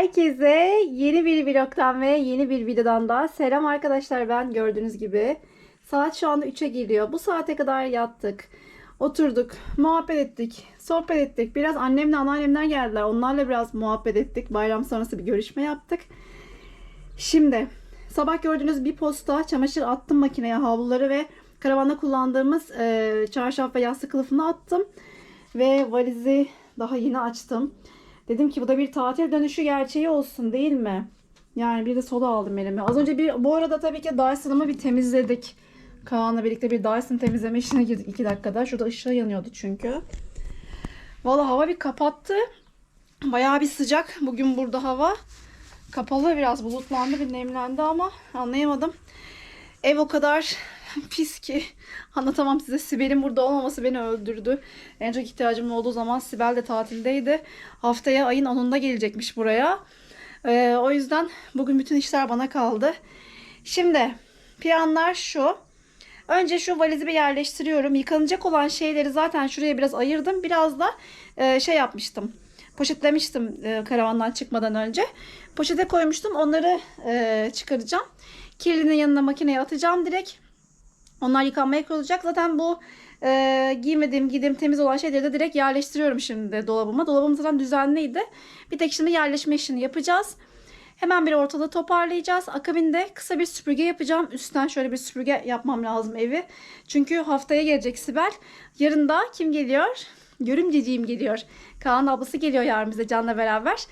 Herkese yeni bir vlogtan ve yeni bir videodan da selam arkadaşlar ben gördüğünüz gibi. Saat şu anda 3'e geliyor. Bu saate kadar yattık. Oturduk, muhabbet ettik, sohbet ettik. Biraz annemle anneannemler geldiler. Onlarla biraz muhabbet ettik. Bayram sonrası bir görüşme yaptık. Şimdi sabah gördüğünüz bir posta çamaşır attım makineye havluları ve karavanda kullandığımız e, çarşaf ve yastık kılıfını attım. Ve valizi daha yeni açtım. Dedim ki bu da bir tatil dönüşü gerçeği olsun değil mi? Yani bir de soda aldım elime. Az önce bir bu arada tabii ki Dyson'ımı bir temizledik. Kaan'la birlikte bir Dyson temizleme işine girdik 2 dakikada. Şurada ışığı yanıyordu çünkü. Valla hava bir kapattı. Bayağı bir sıcak. Bugün burada hava kapalı biraz bulutlandı bir nemlendi ama anlayamadım. Ev o kadar pis ki anlatamam size. Sibel'in burada olmaması beni öldürdü. En çok ihtiyacım olduğu zaman Sibel de tatildeydi. Haftaya ayın 10'unda gelecekmiş buraya. Ee, o yüzden bugün bütün işler bana kaldı. Şimdi planlar şu. Önce şu valizi bir yerleştiriyorum. Yıkanacak olan şeyleri zaten şuraya biraz ayırdım. Biraz da e, şey yapmıştım. Poşetlemiştim e, karavandan çıkmadan önce. Poşete koymuştum. Onları e, çıkaracağım. Kirlinin yanına makineye atacağım direkt. Onlar yıkanmaya koyulacak. Zaten bu e, giymediğim, giydiğim temiz olan şeyleri de direkt yerleştiriyorum şimdi dolabıma. Dolabım zaten düzenliydi. Bir tek şimdi yerleşme işini yapacağız. Hemen bir ortalığı toparlayacağız. Akabinde kısa bir süpürge yapacağım. Üstten şöyle bir süpürge yapmam lazım evi. Çünkü haftaya gelecek Sibel. Yarın da kim geliyor? Görümceciğim geliyor. Kaan ablası geliyor yarın bize Can'la beraber.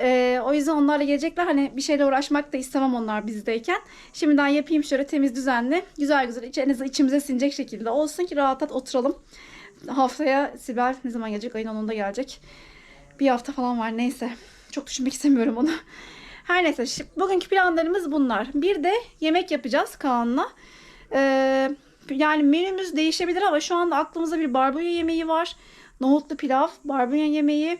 Ee, o yüzden onlarla gelecekler. Hani bir şeyle uğraşmak da istemem onlar bizdeyken. Şimdiden yapayım şöyle temiz düzenli. Güzel güzel iç, en içimize sinecek şekilde olsun ki rahat rahat oturalım. Haftaya Sibel ne zaman gelecek? Ayın 10'unda gelecek. Bir hafta falan var neyse. Çok düşünmek istemiyorum onu. Her neyse şimdi bugünkü planlarımız bunlar. Bir de yemek yapacağız Kaan'la. Ee, yani menümüz değişebilir ama şu anda aklımızda bir barbunya yemeği var. Nohutlu pilav, barbunya yemeği.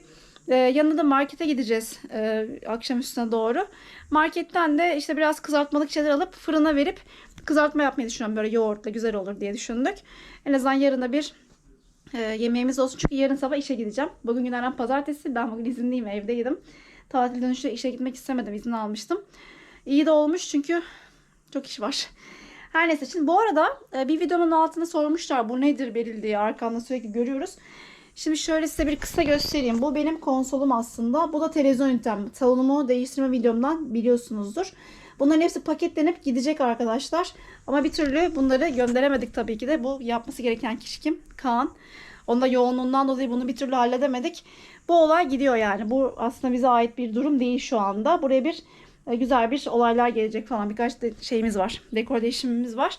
Ee, yanında da markete gideceğiz e, akşam üstüne doğru. Marketten de işte biraz kızartmalık şeyler alıp fırına verip kızartma yapmayı düşünüyorum. Böyle yoğurtla güzel olur diye düşündük. En azından yarına bir e, yemeğimiz olsun. Çünkü yarın sabah işe gideceğim. Bugün günlerden pazartesi. Ben bugün izinliyim evdeydim. Tatil dönüşü işe gitmek istemedim. izin almıştım. İyi de olmuş çünkü çok iş var. Her neyse şimdi bu arada e, bir videonun altında sormuşlar bu nedir Beril diye arkamda sürekli görüyoruz. Şimdi şöyle size bir kısa göstereyim. Bu benim konsolum aslında. Bu da televizyon ünitem. Salonumu değiştirme videomdan biliyorsunuzdur. Bunların hepsi paketlenip gidecek arkadaşlar. Ama bir türlü bunları gönderemedik tabii ki de. Bu yapması gereken kişi kim? Kaan. Onda yoğunluğundan dolayı bunu bir türlü halledemedik. Bu olay gidiyor yani. Bu aslında bize ait bir durum değil şu anda. Buraya bir e, güzel bir olaylar gelecek falan. Birkaç de şeyimiz var. Dekor değişimimiz var.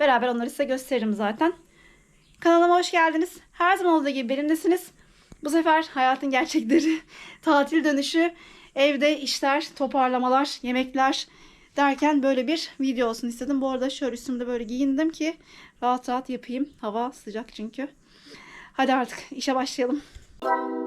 Beraber onları size gösteririm zaten. Kanalıma hoş geldiniz. Her zaman olduğu gibi benimlesiniz. Bu sefer hayatın gerçekleri, tatil dönüşü, evde işler, toparlamalar, yemekler derken böyle bir video olsun istedim. Bu arada şöyle üstümde böyle giyindim ki rahat rahat yapayım. Hava sıcak çünkü. Hadi artık işe başlayalım. Kurutma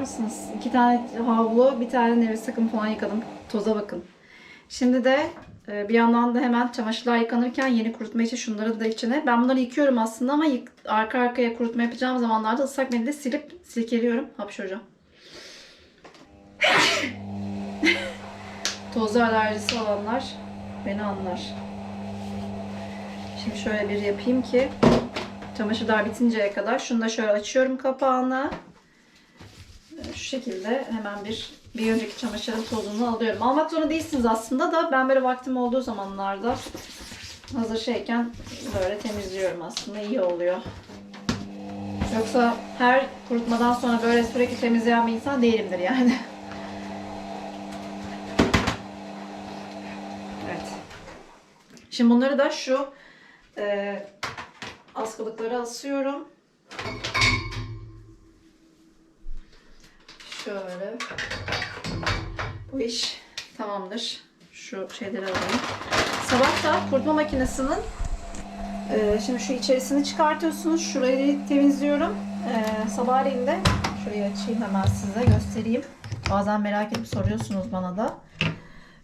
mısınız? İki tane havlu, bir tane nevresim takım falan yıkadım. Toza bakın. Şimdi de e, bir yandan da hemen çamaşırlar yıkanırken yeni kurutma için şunları da içine. Ben bunları yıkıyorum aslında ama arka arkaya kurutma yapacağım zamanlarda ıslak mendille silip silkeliyorum. Hapşuracağım. Toza alerjisi olanlar beni anlar. Şimdi şöyle bir yapayım ki çamaşırlar bitinceye kadar. Şunu da şöyle açıyorum kapağını. Ee, Şu şekilde hemen bir bir önceki çamaşırın tozunu alıyorum. Almak zorunda değilsiniz aslında da ben böyle vaktim olduğu zamanlarda hazır şeyken böyle temizliyorum aslında iyi oluyor. Yoksa her kurutmadan sonra böyle sürekli temizleyen bir insan değilimdir yani. Evet. Şimdi bunları da şu e, askılıklara asıyorum. Şöyle. Bu iş tamamdır. Şu şeyleri alayım. Sabah da kurutma makinesinin e, şimdi şu içerisini çıkartıyorsunuz. Şurayı temizliyorum. E, sabahleyin de şurayı açayım hemen size göstereyim. Bazen merak edip soruyorsunuz bana da.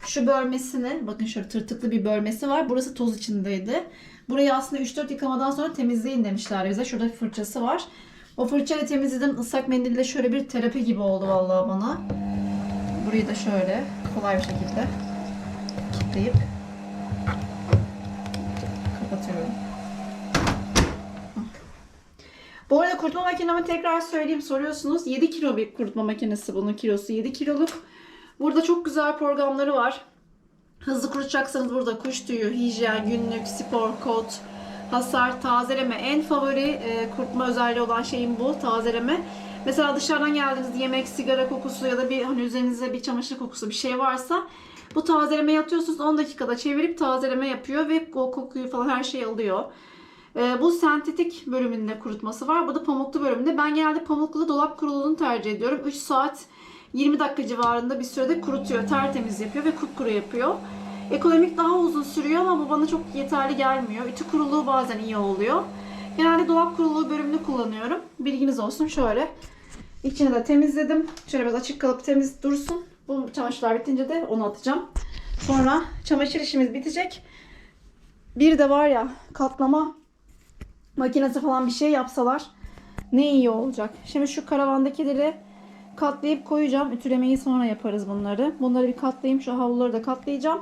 Şu bölmesini, bakın şöyle tırtıklı bir bölmesi var. Burası toz içindeydi. Burayı aslında 3-4 yıkamadan sonra temizleyin demişler bize. Şurada fırçası var. O fırçayla temizledim. Islak mendille şöyle bir terapi gibi oldu vallahi bana. Burayı da şöyle kolay bir şekilde kilitleyip kapatıyorum. Bu arada kurutma makinemi tekrar söyleyeyim soruyorsunuz. 7 kilo bir kurutma makinesi bunun kilosu 7 kiloluk. Burada çok güzel programları var. Hızlı kurutacaksanız burada kuş tüyü, hijyen, günlük, spor, kot, hasar, tazeleme. En favori e, kurutma özelliği olan şeyim bu, tazeleme. Mesela dışarıdan geldiğiniz yemek, sigara kokusu ya da bir hani üzerinizde bir çamaşır kokusu bir şey varsa bu tazelemeyi atıyorsunuz 10 dakikada çevirip tazeleme yapıyor ve o kokuyu falan her şeyi alıyor. E, bu sentetik bölümünde kurutması var. Bu da pamuklu bölümünde. Ben genelde pamuklu dolap kuruluğunu tercih ediyorum. 3 saat 20 dakika civarında bir sürede kurutuyor. Tertemiz yapıyor ve kupkuru yapıyor. Ekonomik daha uzun sürüyor ama bu bana çok yeterli gelmiyor. Ütü kuruluğu bazen iyi oluyor. Genelde dolap kuruluğu bölümünü kullanıyorum. Bilginiz olsun şöyle. İçini de temizledim. Şöyle biraz açık kalıp temiz dursun. Bu çamaşırlar bitince de onu atacağım. Sonra çamaşır işimiz bitecek. Bir de var ya katlama makinesi falan bir şey yapsalar ne iyi olacak. Şimdi şu karavandakileri katlayıp koyacağım. Ütülemeyi sonra yaparız bunları. Bunları bir katlayayım. Şu havluları da katlayacağım.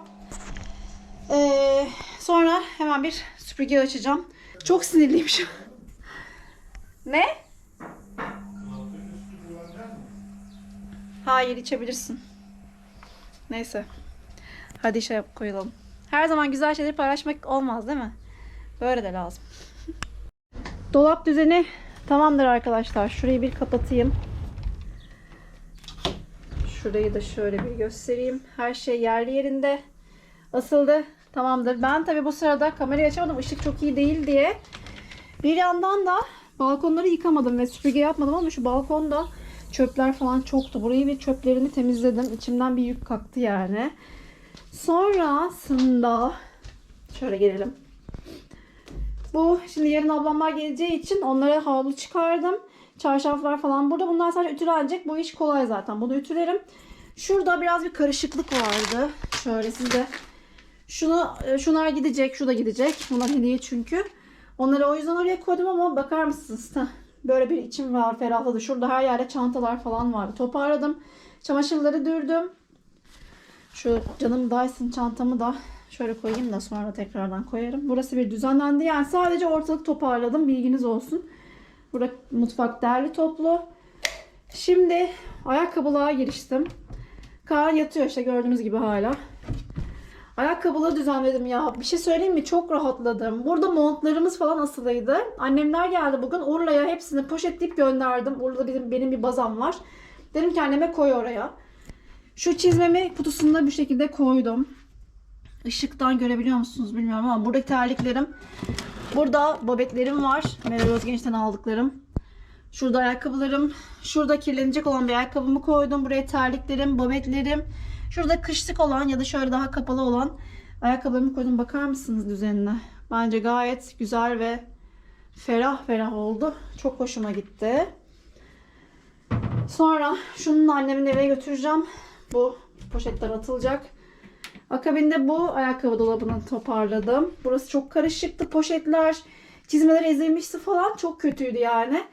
Hemen bir süpürge açacağım. Çok sinirliyim şu. Ne? Hayır içebilirsin. Neyse. Hadi işe koyalım. Her zaman güzel şeyleri paylaşmak olmaz değil mi? Böyle de lazım. Dolap düzeni tamamdır arkadaşlar. Şurayı bir kapatayım. Şurayı da şöyle bir göstereyim. Her şey yerli yerinde. Asıldı. Tamamdır. Ben tabi bu sırada kamerayı açamadım. Işık çok iyi değil diye. Bir yandan da balkonları yıkamadım ve süpürge yapmadım ama şu balkonda çöpler falan çoktu. Burayı bir çöplerini temizledim. İçimden bir yük kalktı yani. Sonrasında şöyle gelelim. Bu şimdi yarın ablamlar geleceği için onlara havlu çıkardım. Çarşaflar falan burada. Bunlar sadece ütülenecek. Bu iş kolay zaten. Bunu ütülerim. Şurada biraz bir karışıklık vardı. Şöyle size. Şunu, e, şunlar gidecek. Şu da gidecek. Bunlar hediye çünkü. Onları o yüzden oraya koydum ama bakar mısınız? Böyle bir içim var ferahladı. Şurada her yerde çantalar falan vardı. Toparladım. Çamaşırları dürdüm. Şu canım Dyson çantamı da şöyle koyayım da sonra tekrardan koyarım. Burası bir düzenlendi. Yani sadece ortalık toparladım. Bilginiz olsun. Burada mutfak derli toplu. Şimdi ayakkabılığa giriştim. Kaan yatıyor işte gördüğünüz gibi hala. Ayakkabılığı düzenledim ya. Bir şey söyleyeyim mi? Çok rahatladım. Burada montlarımız falan asılıydı. Annemler geldi bugün. Urla'ya hepsini poşetleyip gönderdim. Urla'da benim, benim bir bazam var. Dedim ki anneme koy oraya. Şu çizmemi kutusunda bir şekilde koydum. Işıktan görebiliyor musunuz bilmiyorum ama buradaki terliklerim. Burada bobetlerim var. Meral Özgenç'ten aldıklarım. Şurada ayakkabılarım. Şurada kirlenecek olan bir ayakkabımı koydum. Buraya terliklerim, bobetlerim. Şurada kışlık olan ya da şöyle daha kapalı olan ayakkabılarımı koydum. Bakar mısınız düzenine? Bence gayet güzel ve ferah ferah oldu. Çok hoşuma gitti. Sonra şunun annemin evine götüreceğim. Bu poşetler atılacak. Akabinde bu ayakkabı dolabını toparladım. Burası çok karışıktı. Poşetler, çizmeler ezilmişti falan. Çok kötüydü yani.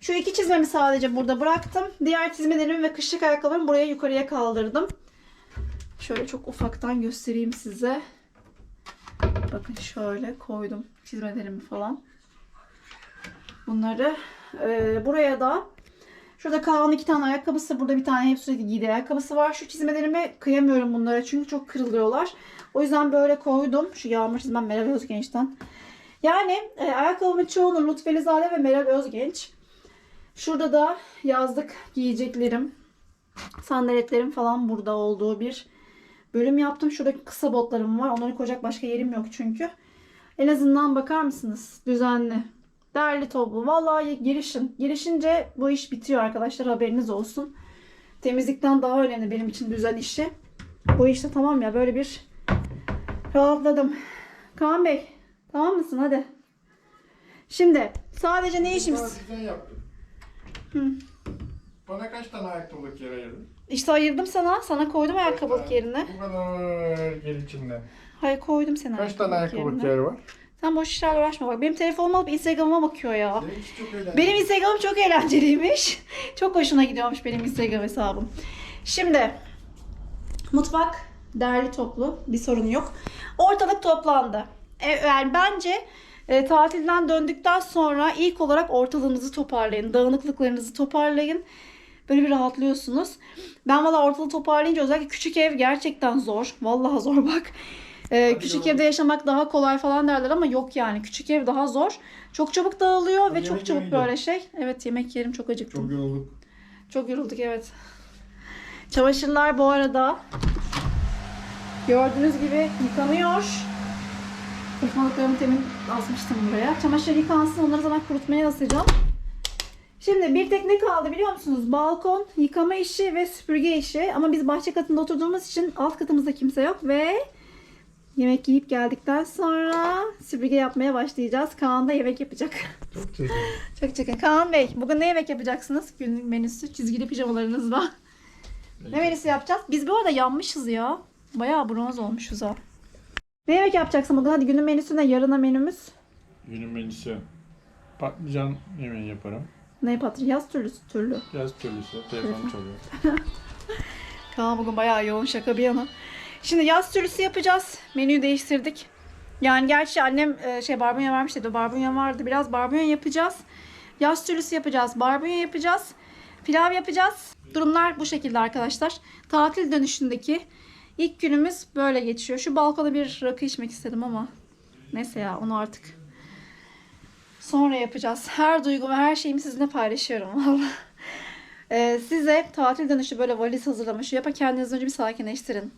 Şu iki çizmemi sadece burada bıraktım. Diğer çizmelerimi ve kışlık ayakkabılarımı buraya yukarıya kaldırdım. Şöyle çok ufaktan göstereyim size. Bakın şöyle koydum çizmelerimi falan. Bunları e, buraya da Şurada Kaan'ın iki tane ayakkabısı, burada bir tane hep sürekli giydiği ayakkabısı var. Şu çizmelerime kıyamıyorum bunlara çünkü çok kırılıyorlar. O yüzden böyle koydum. Şu yağmur çizmem Meral Özgenç'ten. Yani e, ayakkabımın çoğunu Lütfelizade ve Meral Özgenç. Şurada da yazlık giyeceklerim, sandaletlerim falan burada olduğu bir bölüm yaptım. Şurada kısa botlarım var. Onları koyacak başka yerim yok çünkü. En azından bakar mısınız? Düzenli. Derli toplu. Vallahi girişin. Girişince bu iş bitiyor arkadaşlar. Haberiniz olsun. Temizlikten daha önemli benim için düzen işi. Bu işte tamam ya böyle bir rahatladım. Kaan Bey tamam mısın hadi. Şimdi sadece ne işimiz? Hı. Bana kaç tane ayakkabılık yer ayırdın? İşte ayırdım sana. Sana koydum ayakkabılık yerine. Bu kadar yer içinde. Hayır koydum seni Kaç tane ayakkabılık yerine. yer var? Sen boş işlerle uğraşma bak. Benim telefonum alıp Instagram'a bakıyor ya. Eğlenceli. Benim Instagram'ım çok eğlenceliymiş. çok hoşuna gidiyormuş benim Instagram hesabım. Şimdi mutfak derli toplu bir sorun yok. Ortalık toplandı. E, yani bence e, tatilden döndükten sonra ilk olarak ortalığınızı toparlayın. Dağınıklıklarınızı toparlayın. Böyle bir rahatlıyorsunuz. Ben valla ortalığı toparlayınca özellikle küçük ev gerçekten zor. Vallahi zor bak. Ee, küçük evde yaşamak daha kolay falan derler ama yok yani. Küçük ev daha zor. Çok çabuk dağılıyor ve çok çabuk yemeye böyle şey. Evet yemek yerim çok acıktım. Çok yorulduk. Çok yorulduk evet. Çamaşırlar bu arada gördüğünüz gibi yıkanıyor. Kurutmalıklarımı temin asmıştım buraya. Çamaşır yıkansın onları zaman kurutmaya asacağım. Şimdi bir tek ne kaldı biliyor musunuz? Balkon, yıkama işi ve süpürge işi. Ama biz bahçe katında oturduğumuz için alt katımızda kimse yok ve yemek yiyip geldikten sonra süpürge yapmaya başlayacağız. Kaan da yemek yapacak. Çok çirkin. Çok çekin. Kaan Bey, bugün ne yemek yapacaksınız? Günlük menüsü çizgili pijamalarınızla. ne menüsü yapacağız? Biz bu arada yanmışız ya. Bayağı bronz olmuşuz ha. Ne yemek yapacaksın bugün? Hadi günün menüsü ne? Yarına menümüz. Günün menüsü. Patlıcan yemeği yaparım. Ne patır? Yaz türlüsü türlü. Yaz türlüsü. Telefon çalıyor. Kaan bugün bayağı yoğun şaka bir yana. Şimdi yaz türlüsü yapacağız. Menüyü değiştirdik. Yani gerçi annem e, şey barbunya vermiş dedi. Barbunya vardı. Biraz barbunya yapacağız. Yaz türlüsü yapacağız. Barbunya yapacağız. Pilav yapacağız. Durumlar bu şekilde arkadaşlar. Tatil dönüşündeki ilk günümüz böyle geçiyor. Şu balkona bir rakı içmek istedim ama neyse ya onu artık sonra yapacağız. Her duygumu, her şeyimi sizinle paylaşıyorum valla. Ee, size tatil dönüşü böyle valiz hazırlamış. Yapın kendinizi önce bir sakinleştirin.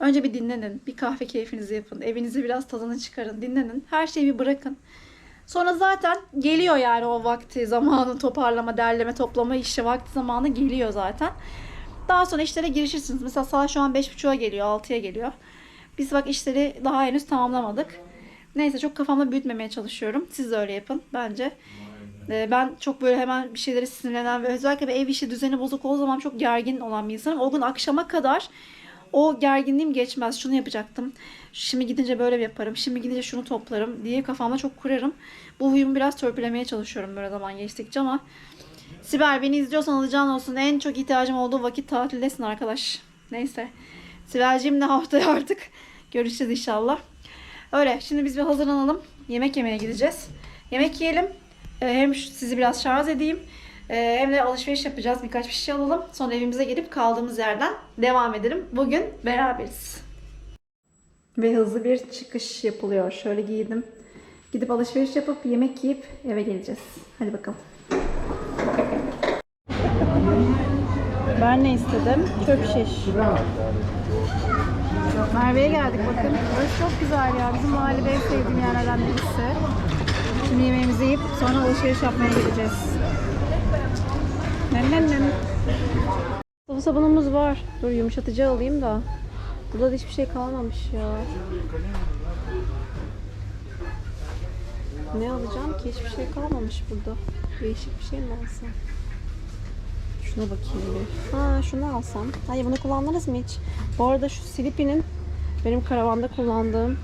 Önce bir dinlenin. Bir kahve keyfinizi yapın. Evinizi biraz tadını çıkarın. Dinlenin. Her şeyi bir bırakın. Sonra zaten geliyor yani o vakti, zamanı toparlama, derleme, toplama işi vakti zamanı geliyor zaten. Daha sonra işlere girişirsiniz. Mesela saat şu an 5.30'a geliyor, 6'ya geliyor. Biz bak işleri daha henüz tamamlamadık. Neyse çok kafamda büyütmemeye çalışıyorum. Siz de öyle yapın bence. Ee, Ben çok böyle hemen bir şeylere sinirlenen ve özellikle bir ev işi düzeni bozuk olduğu zaman çok gergin olan bir insanım. O gün akşama kadar o gerginliğim geçmez. Şunu yapacaktım. Şimdi gidince böyle yaparım. Şimdi gidince şunu toplarım diye kafamda çok kurarım. Bu huyumu biraz törpülemeye çalışıyorum böyle zaman geçtikçe ama Sibel beni izliyorsan alacağın olsun. En çok ihtiyacım olduğu vakit tatildesin arkadaş. Neyse. Sibel'ciğim de haftaya artık görüşeceğiz inşallah. Öyle. Şimdi biz bir hazırlanalım. Yemek yemeye gideceğiz. Yemek yiyelim. Ee, Hem sizi biraz şarj edeyim. Ee, Hem de alışveriş yapacağız. Birkaç bir şey alalım. Sonra evimize gelip kaldığımız yerden devam edelim. Bugün beraberiz. Ve hızlı bir çıkış yapılıyor. Şöyle giydim. Gidip alışveriş yapıp yemek yiyip eve geleceğiz. Hadi bakalım. Ben ne istedim? Çöp şiş. Merve'ye geldik bakın. Burası çok güzel ya. Bizim mahallede en sevdiğim yerlerden birisi. Şimdi yemeğimizi yiyip sonra alışveriş yapmaya gideceğiz. Nem nem nem. Sıvı sabunumuz var. Dur yumuşatıcı alayım da. Burada da hiçbir şey kalmamış ya. Ne alacağım ki? Hiçbir şey kalmamış burada. Değişik bir şey mi alsam? Şuna bakayım bir. Ha şunu alsam. Hayır bunu kullandınız mı hiç? Bu arada şu Silipi'nin benim karavanda kullandığım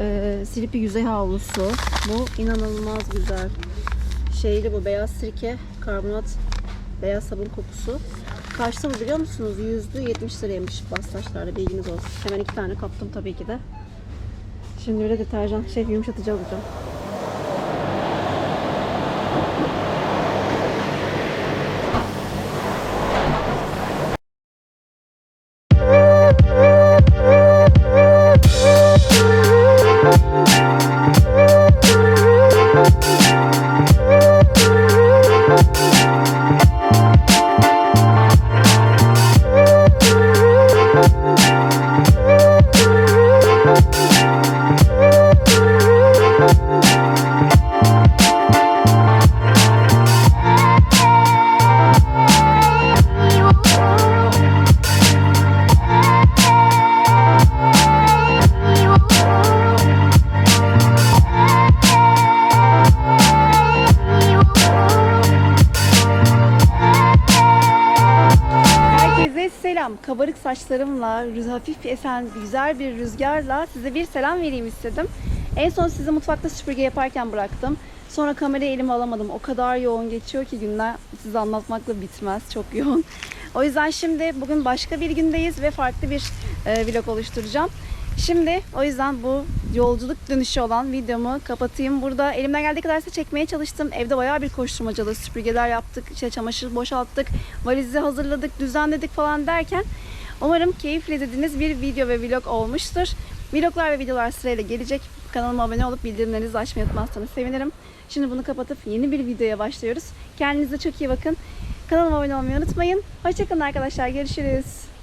e, Silipi yüzey havlusu. Bu inanılmaz güzel. Şeyli bu beyaz sirke, karbonat, beyaz sabun kokusu. Kaçta bu biliyor musunuz? Yüzlü 70 liraymış Bastaşlar'da bilginiz olsun. Hemen iki tane kaptım tabii ki de. Şimdi de deterjan, şey yumuşatıcı alacağım. Saçlarımla, hafif esen güzel bir rüzgarla size bir selam vereyim istedim. En son sizi mutfakta süpürge yaparken bıraktım. Sonra kamerayı elime alamadım. O kadar yoğun geçiyor ki günler size anlatmakla bitmez. Çok yoğun. O yüzden şimdi bugün başka bir gündeyiz ve farklı bir e, vlog oluşturacağım. Şimdi o yüzden bu yolculuk dönüşü olan videomu kapatayım. Burada elimden geldiği kadar size çekmeye çalıştım. Evde bayağı bir koşturmacalı süpürgeler yaptık, işte çamaşır boşalttık, valizi hazırladık, düzenledik falan derken umarım keyifle izlediğiniz bir video ve vlog olmuştur. Vloglar ve videolar sırayla gelecek. Kanalıma abone olup bildirimlerinizi açmayı unutmazsanız sevinirim. Şimdi bunu kapatıp yeni bir videoya başlıyoruz. Kendinize çok iyi bakın. Kanalıma abone olmayı unutmayın. Hoşçakalın arkadaşlar. Görüşürüz.